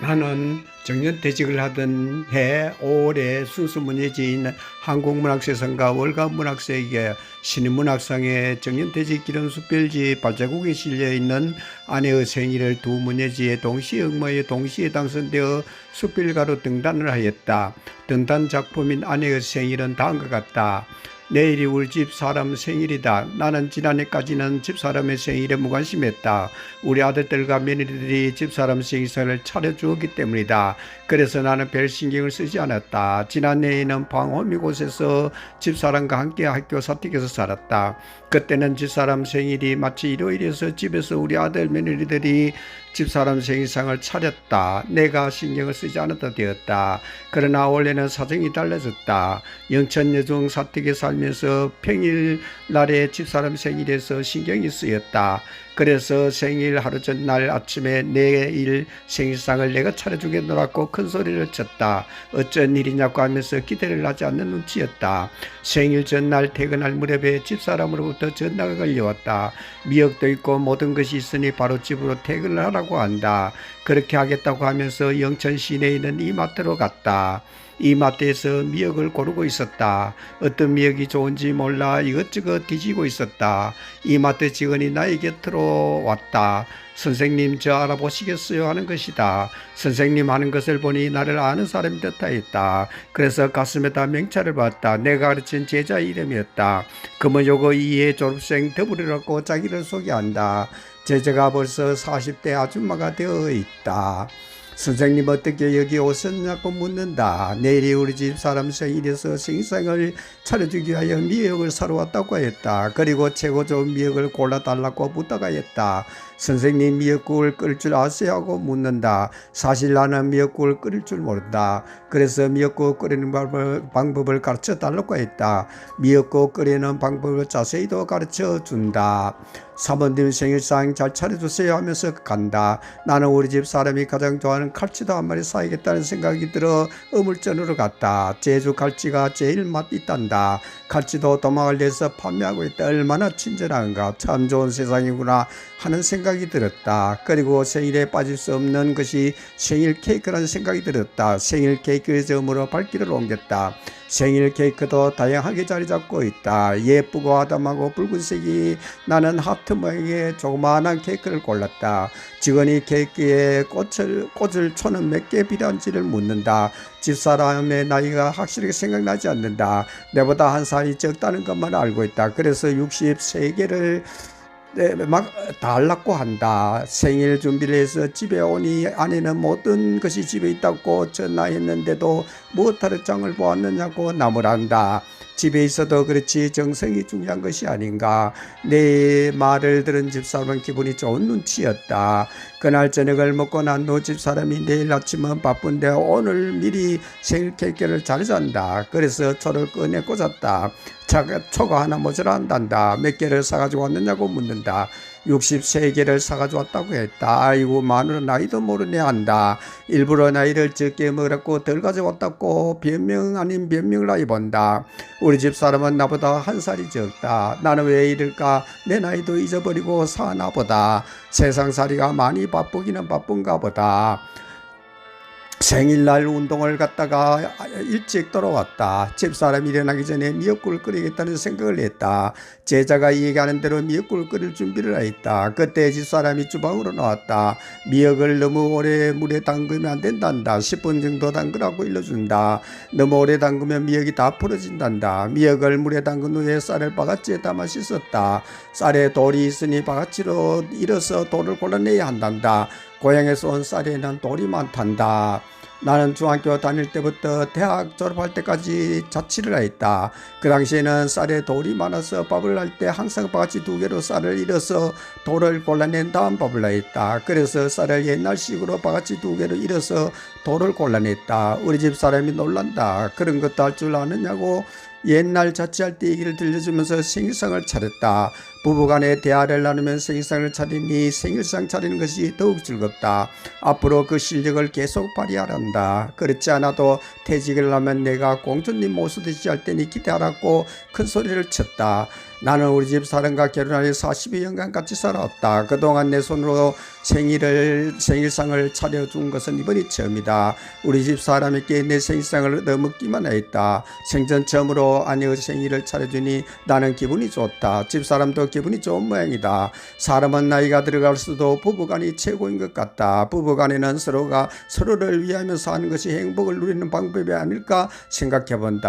나는 정년퇴직을 하던 해 5월에 순수문예지에 있는 한국문학세상과 월가문학세에게 신인문학상의 정년퇴직 기념수필지 발자국에 실려 있는 아내의 생일을 두 문예지에 동시에 응모해 동시에 당선되어 수필가로 등단을 하였다. 등단 작품인 아내의 생일은 다음과 같다. 내일이 우리 집 사람 생일이다. 나는 지난해까지는 집 사람의 생일에 무관심했다. 우리 아들들과 며느리들이 집 사람 생일상을 차려주었기 때문이다. 그래서 나는 별 신경을 쓰지 않았다. 지난해에는 방홈이 곳에서 집 사람과 함께 학교 사택에서 살았다. 그때는 집 사람 생일이 마치 일요일에서 집에서 우리 아들 며느리들이 집 사람 생일상을 차렸다. 내가 신경을 쓰지 않았다 되었다. 그러나 원래는 사정이 달라졌다. 영천 여중 사택에 살 면서 평일 날에 집사람 생일에서 신경이 쓰였다. 그래서 생일 하루 전날 아침에 내일 생일상을 내가 차려주겠노라고 큰 소리를 쳤다. 어쩐 일이냐고 하면서 기대를 하지 않는 눈치였다. 생일 전날 퇴근할 무렵에 집사람으로부터 전화가 걸려왔다. 미역도 있고 모든 것이 있으니 바로 집으로 퇴근을 하라고 한다. 그렇게 하겠다고 하면서 영천 시내에 있는 이마트로 갔다. 이마트에서 미역을 고르고 있었다. 어떤 미역이 좋은지 몰라 이것저것 뒤지고 있었다. 이마트 직원이 나의 곁으로 왔다. 선생님 저 알아보시겠어요 하는 것이다. 선생님 하는 것을 보니 나를 아는 사람이 듯하였다. 그래서 가슴에다 명찰을 봤다. 내가 가르친 제자 이름이었다. 그러면 요거 이해 졸업생 더불이라고 자기를 소개한다. 제자가 벌써 40대 아줌마가 되어 있다. 선생님 어떻게 여기 오셨냐고 묻는다. 내일이 우리 집 사람 생일에서 생상을 차려주기 위하여 미역을 사러 왔다고 했다. 그리고 최고 좋은 미역을 골라달라고 부탁하였다. 선생님 미역국을 끓일 줄 아세요? 하고 묻는다. 사실 나는 미역국을 끓일 줄 모른다. 그래서 미역국 끓이는 방법을, 가르쳐 달라고 했다. 미역국 끓이는 방법을 자세히도 가르쳐 준다. 사모님 생일상 잘 차려주세요 하면서 간다. 나는 우리 집 사람이 가장 좋아하는 칼치도 한 마리 사야겠다는 생각이 들어 어물전으로 갔다. 제주 칼치가 제일 맛있단다. 칼치도 도망을 내서 판매하고 있다. 얼마나 친절한가. 참 좋은 세상이구나 하는 생각 이 들었다. 그리고 생일에 빠질 수 없는 것이 생일 케이크라는 생각이 들었다. 생일 케이크의 점으로 발길을 옮겼다. 생일 케이크도 다양하게 자리 잡고 있다. 예쁘고 아담하고 붉은색이 나는 하트 모양의 조그마한 케이크를 골랐다. 직원이 케이크에 꽃을, 꽃을 초는 몇 개 필요한지를 묻는다. 집사람의 나이가 확실하게 생각나지 않는다. 내보다 한 살이 적다는 것만 알고 있다. 그래서 63개를 네, 막 달라고 한다. 생일 준비를 해서 집에 오니 아내는 모든 것이 집에 있다고 전화했는데도 무엇하러 장을 보았느냐고 나무란다. 집에 있어도 그렇지 정성이 중요한 것이 아닌가. 내 말을 들은 집사람은 기분이 좋은 눈치였다. 그날 저녁을 먹고 난 후 집사람이 내일 아침은 바쁜데 오늘 미리 생일 케이크를 잘 잔다. 그래서 초를 꺼내 꽂았다. 차가, 초가 하나 모자란단다. 몇 개를 사가지고 왔느냐고 묻는다. 63개를 사가지고 왔다고 했다. 아이고, 마누라 나이도 모르네 한다. 일부러 나이를 적게 먹으라고 덜 가져왔다고 변명 아닌 변명을 본다. 우리 집 사람은 나보다 한 살이 적다. 나는 왜 이럴까? 내 나이도 잊어버리고 사나 보다. 세상살이가 많이 바쁘기는 바쁜가 보다. 생일날 운동을 갔다가 일찍 돌아왔다. 집사람이 일어나기 전에 미역국을 끓이겠다는 생각을 했다. 제자가 얘기하는 대로 미역국을 끓일 준비를 했다. 그때 집사람이 주방으로 나왔다. 미역을 너무 오래 물에 담그면 안 된단다. 10분 정도 담그라고 일러준다. 너무 오래 담그면 미역이 다 부러진단다. 미역을 물에 담근 후에 쌀을 바가지에 담아 씻었다. 쌀에 돌이 있으니 바가지로 일어서 돌을 골라내야 한단다. 고향에서 온 쌀에는 돌이 많단다. 나는 중학교 다닐 때부터 대학 졸업할 때까지 자취를 했다. 그 당시에는 쌀에 돌이 많아서 밥을 할 때 항상 바가지 두 개로 쌀을 일어서 돌을 골라낸 다음 밥을 했다. 그래서 쌀을 옛날식으로 바가지 두 개로 일어서 돌을 골라냈다. 우리 집 사람이 놀란다. 그런 것도 할 줄 아느냐고 옛날 자취할 때 얘기를 들려주면서 생일상을 차렸다. 부부간에 대화를 나누면 생일상을 차리니 생일상 차리는 것이 더욱 즐겁다. 앞으로 그 실력을 계속 발휘하란다. 그렇지 않아도 퇴직을 하면 내가 공주님 모시듯이 할 테니 기대하라고 큰 소리를 쳤다. 나는 우리 집 사람과 결혼하여 42년간 같이 살았다. 그동안 내 손으로 생일을 생일상을 차려준 것은 이번이 처음이다. 우리 집 사람에게 내 생일상을 얻어먹기만 했다. 생전 처음으로 아내의 생일을 차려주니 나는 기분이 좋다. 집 사람도 기분이 좋은 모양이다. 사람은 나이가 들어갈수록 부부간이 최고인 것 같다. 부부간에는 서로가 서로를 위하며 사는 것이 행복을 누리는 방법이 아닐까 생각해 본다.